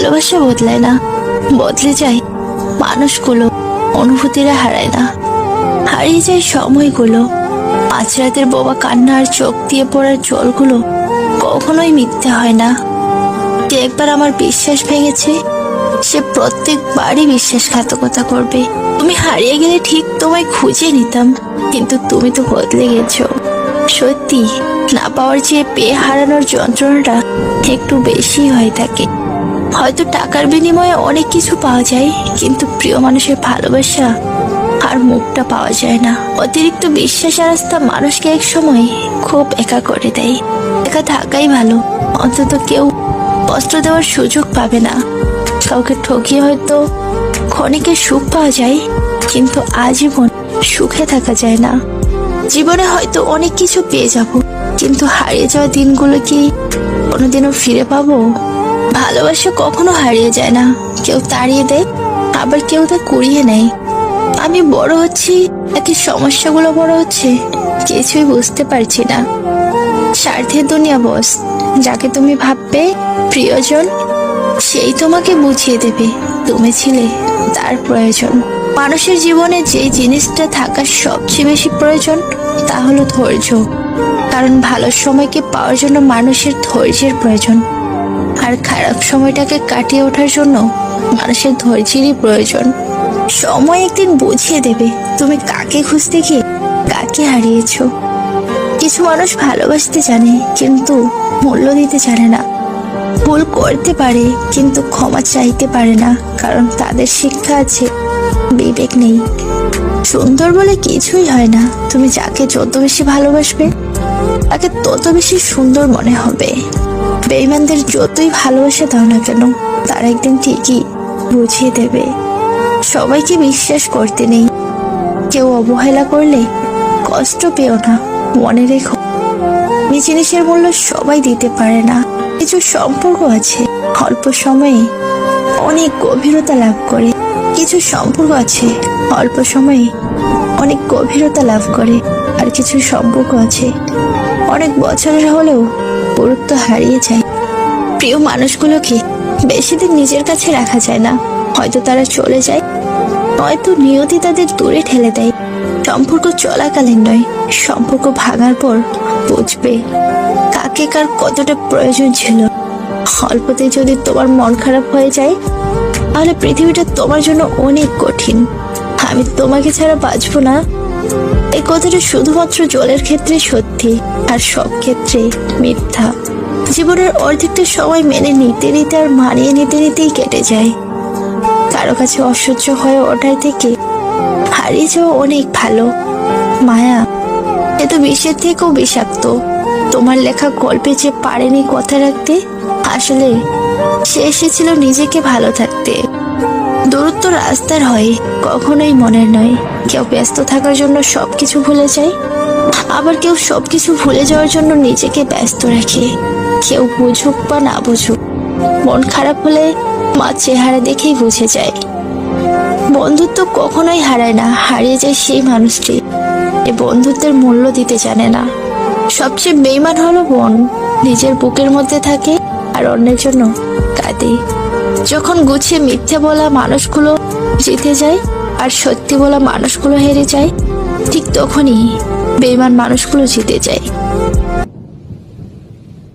ভালোবাসা বদলায় না। বদলে যায় মানুষগুলো, অনুভূতিরা হারায় না। হারিয়ে যায় সময়গুলো। মাঝরাতের বোবা কান্না আর চোখ দিয়ে পড়ার জলগুলো কখনোই মিথ্যে হয় না। যে একবার আমার বিশ্বাস ভেঙেছে, সে প্রত্যেকবারই বিশ্বাসঘাতকতা করবে। তুমি হারিয়ে গেলে ঠিক তোমায় খুঁজে নিতাম, কিন্তু তুমি তো বদলে গেছো। সত্যি, না পাওয়ার চেয়ে পেয়ে হারানোর যন্ত্রণাটা একটু বেশি হয়ে থাকে। হয়তো টাকার বিনিময়ে অনেক কিছু পাওয়া যায়, কিন্তু প্রিয় মানুষের ভালোবাসা আর মুখটা পাওয়া যায় না। অতিরিক্ত বিশ্বাস আর আস্থা মানুষকে এক সময় খুব একা করে দেয়। একা থাকাই ভালো। অন্তত কেউ কষ্ট দেওয়ার সুযোগ পাবে না। কাউকে ঠকিয়ে হয়তো ক্ষণিকের সুখ পাওয়া যায়, কিন্তু আজীবন সুখে থাকা যায় না। জীবনে হয়তো অনেক কিছু পেয়ে যাব, কিন্তু হারিয়ে যাওয়া দিনগুলো কি কোনোদিনও ফিরে পাবো? ভালোবাসা কখনো হারিয়ে যায় না। কেউ তাড়িয়ে দেয়, আবার কেউ তা কুড়িয়ে নেয়। আমি বড় হচ্ছি নাকি সমস্যাগুলো বড় হচ্ছে, কিছুই বুঝতে পারছি না। স্বার্থের দুনিয়া, বস। যাকে তুমি ভাববে, প্রিয়জন, সেই তোমাকে বুঝিয়ে দেবে, তুমি ছিলে তার প্রয়োজন। মানুষের জীবনে যে জিনিসটা থাকার সবচেয়ে বেশি প্রয়োজন, তা হলো ধৈর্য। কারণ ভালো সময়কে পাওয়ার জন্য মানুষের ধৈর্যের প্রয়োজন। আর খারাপ সময়টাকে কাটিয়ে ওঠার জন্য মানুষের ধৈর্যেরই প্রয়োজন। সময় একদিন বুঝিয়ে দেবে, তুমি কাকে খুঁজতে গিয়ে কাকে হারিয়েছো। কিছু মানুষ ভালোবাসতে জানে, কিন্তু মূল্য দিতে জানে না। ভুল করতে পারে, কিন্তু ক্ষমা চাইতে পারে না, কারণ তাদের শিক্ষা আছে, বিবেক নেই। সুন্দর বলে কিছুই হয় না, তুমি যাকে যত বেশি ভালোবাসবে তাকে তত বেশি সুন্দর মনে হবে। বেইমানদের যতই ভালোবাসা দাও না কেন, তারা একদিন ঠিকই বুঝিয়ে দেবে। সবাইকে বিশ্বাস করতে নেই। কেউ অবহেলা করলে কষ্ট পেও না, মনে রেখো। এই জিনিসের মূল্য সবাই দিতে পারে না। কিছু সম্পর্ক আছে, অল্প সময়ে অনেক গভীরতা লাভ করে। কিছু সম্পর্ক আছে, অল্প সময়ে অনেক গভীরতা লাভ করে। আর কিছু সম্পর্ক আছে অনেক বছরের হলেও গুরুত্ব হারিয়ে যায়। প্রিয় মানুষগুলোকে বেশি দিন নিজের কাছে রাখা যায় না। হয়তো তারা চলে যায়, নয়তো নিয়তি তাদের দূরে ঠেলে দেয়। সম্পর্ক চলাকালীন নয়, সম্পর্ক ভাঙার পর বুঝবে কাকে কার কতটা প্রয়োজন ছিল। অল্পতে যদি তোমার মন খারাপ হয়ে যায়, তাহলে পৃথিবীটা তোমার জন্য অনেক কঠিন। আমি তোমাকে ছাড়া বাঁচবো না। এই কথাটা শুধুমাত্র জলের ক্ষেত্রে সত্যি, আর সব ক্ষেত্রে মিথ্যা। জীবনের অর্ধেকটা সময় মেনে নিতে নিতে আর মানিয়ে নিতে নিতেই কেটে যায়। কারও কাছে অসহ্য হয়ে ওঠার থেকে, হারিয়ে যাওয়া অনেক ভালো। মায়া, এ তো বিষের থেকেও বিষাক্ত। তোমার লেখা গল্পে যে পারেনি কথা রাখতে, আসলে সে এসেছিল নিজেকে ভালো থাকতে। দূরত্ব রাস্তার হয়, কখনোই মনের নয়। কেউ ব্যস্ত থাকার জন্য সব কিছু ভুলে যায়, আবার কেউ সব কিছু ভুলে যাওয়ার জন্য নিজেকে ব্যস্ত রাখে। কেউ বুঝুক বা না বুঝুক, মন খারাপ হলে মা চেহারা দেখেই বুঝে যায়। বন্ধুত্ব কখনোই হারায় না, হারিয়ে যায় সেই মানুষটি। এ বন্ধুত্বের মূল্য দিতে জানে না। সবচেয়ে বেইমান হলো বোন। নিজের বুকের মধ্যে থাকে আর অন্যের জন্য কাঁদে। যখন গুছিয়ে মিথ্যে বলা মানুষগুলো জিতে যায় আর সত্যি বলা মানুষগুলো হেরে যায়, ঠিক তখনই বেইমান মানুষগুলো জিতে যায়।